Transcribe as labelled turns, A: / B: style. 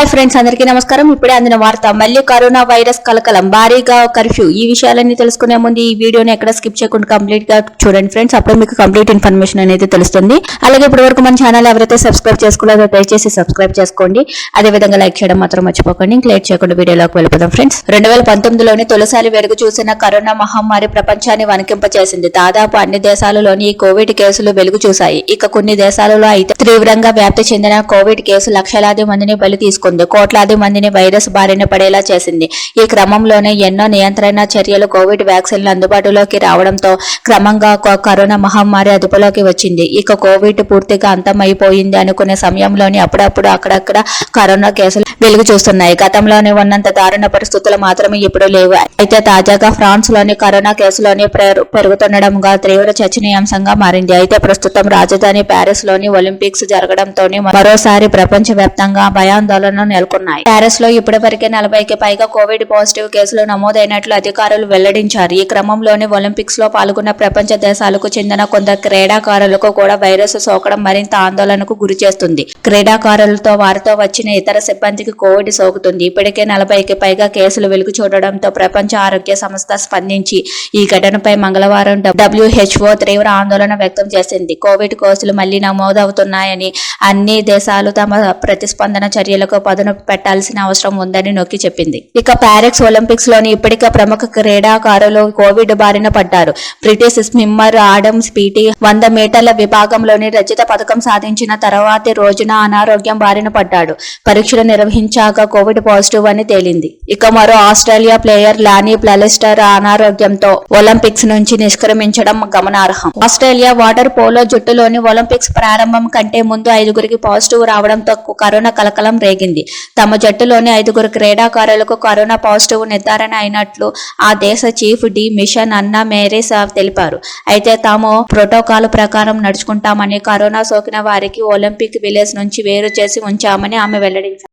A: Hi friends అందరికీ నమస్కారం. ఇప్పుడే అందిన వార్త మళ్ళీ కరోనా వైరస్ కలకలం భారీగా కర్ఫ్యూ. ఈ విషయాలన్నీ తెలుసుకునే ముందు ఈ వీడియోని ఎక్కడ స్కిప్ చేయకుండా కంప్లీట్గా చూడండి ఫ్రెండ్స్. అప్పుడు మీకు కంప్లీట్ ఇన్ఫర్మేషన్ అనేది తెలుస్తుంది. అలాగే ఇప్పటి వరకు మన ఛానల్ ఎవరైతే సబ్స్క్రైబ్ చేసుకోలేదో దయచేసి సబ్స్క్రైబ్ చేసుకోండి. అదే విధంగా లైక్ చేయడం మాత్రం మర్చిపోకండి. ఇంక లేట్ చేయకుండా వీడియోలోకి వెళ్ళిపోదాం ఫ్రెండ్స్. రెండు వేల పంతొమ్మిదిలోని తొలిసారి వెలుగు చూసిన కరోనా మహమ్మారి ప్రపంచాన్ని వణికింపచేసింది. దాదాపు అన్ని దేశాలలోని ఈ కోవిడ్ కేసులు వెలుగు చూశాయి ఇక కొన్ని దేశాలలో అయితే తీవ్రంగా వ్యాప్తి చెందిన కోవిడ్ కేసు లక్షలాది మందిని బలి తీసుకుంది కోట్లాది మందిని వైరస్ బారిన పడేలా చేసింది. ఈ క్రమంలోనే ఎన్నో నియంత్రణ చర్యలు కోవిడ్ వ్యాక్సిన్లు అందుబాటులోకి రావడంతో క్రమంగా కరోనా మహమ్మారి అదుపులోకి వచ్చింది. ఇక కోవిడ్ పూర్తిగా అంతమైపోయింది అనుకునే సమయంలోని అప్పుడప్పుడు అక్కడక్కడ కరోనా కేసులు వెలుగు చూస్తున్నాయి. గతంలోనే ఉన్నంత దారుణ పరిస్థితులు మాత్రమే ఇప్పుడు లేవు. అయితే తాజాగా ఫ్రాన్స్లోని కరోనా కేసులోని పెరుగుతుండడంగా తీవ్ర చర్చనీయాంశంగా మారింది. అయితే ప్రస్తుతం రాజధాని ప్యారిస్లోని ఒలింపిక్స్ జరగడంతో మరోసారి ప్రపంచ వ్యాప్తంగా భయాందోళనలు నెలకొన్నాయి. ప్యారిస్లో ఇప్పటివరకే నలభైకి పైగా కోవిడ్ పాజిటివ్ కేసులు నమోదైనట్లు అధికారులు వెల్లడించారు. ఈ క్రమంలోనే ఒలింపిక్స్లో పాల్గొన్న ప్రపంచ దేశాలకు చెందిన కొందరు క్రీడాకారులకు కూడా వైరస్ సోకడం మరింత ఆందోళనకు గురి చేస్తుంది క్రీడాకారులతో వారితో వచ్చిన ఇతర సిబ్బందికి కోవిడ్ సోకుతుంది. ఇప్పటికే నలభైకి పైగా కేసులు వెలుగు చూడడంతో ప్రపంచ ఆరోగ్య సంస్థ స్పందించి ఈ ఘటనపై మంగళవారం డబ్ల్యూహెచ్ఓ తీవ్ర ఆందోళన వ్యక్తం చేసింది. కోవిడ్ కేసులు మళ్ళీ నమోదవుతున్నాయని అన్ని దేశాలు తమ ప్రతిస్పందన చర్యలకు పదును పెట్టాల్సిన అవసరం ఉందని నొక్కి చెప్పింది. ఇక ప్యారిక్స్ ఒలింపిక్స్లోని ఇప్పటికే ప్రముఖ క్రీడాకారులు కోవిడ్ బారిన పడ్డారు. బ్రిటిష్ స్విమ్మర్ ఆడమ్స్ పీటీ వంద మీటర్ల విభాగంలోని రజిత పథకం సాధించిన తర్వాతి రోజున అనారోగ్యం బారిన పడ్డాడు. పరీక్షలు నిర్వహించాక కోవిడ్ పాజిటివ్ అని తేలింది. ఇక మరో ఆస్ట్రేలియా ప్లేయర్ లానీ ప్లలిస్టర్ అనారోగ్యంతో ఒలింపిక్స్ నుంచి నిష్క్రమించడం గమనార్హం. ఆస్ట్రేలియా వాటర్ పోలో జట్టులోని ఒలింపిక్స్ ప్రారంభం కంటే ముందు ఐదుగురికి పాజిటివ్ రావడంతో కరోనా కలకలం రేగింది. తమ జట్టులోని ఐదుగురు క్రీడాకారులకు కరోనా పాజిటివ్ నిర్ధారణ అయినట్లు ఆ దేశ chief de mission Anna Meares తెలిపారు. అయితే తాము ప్రోటోకాల్ ప్రకారం నడుచుకుంటామని కరోనా సోకిన వారికి ఒలింపిక్ విలేజ్ నుంచి వేరు చేసి ఉంచామని ఆమె వెల్లడించారు.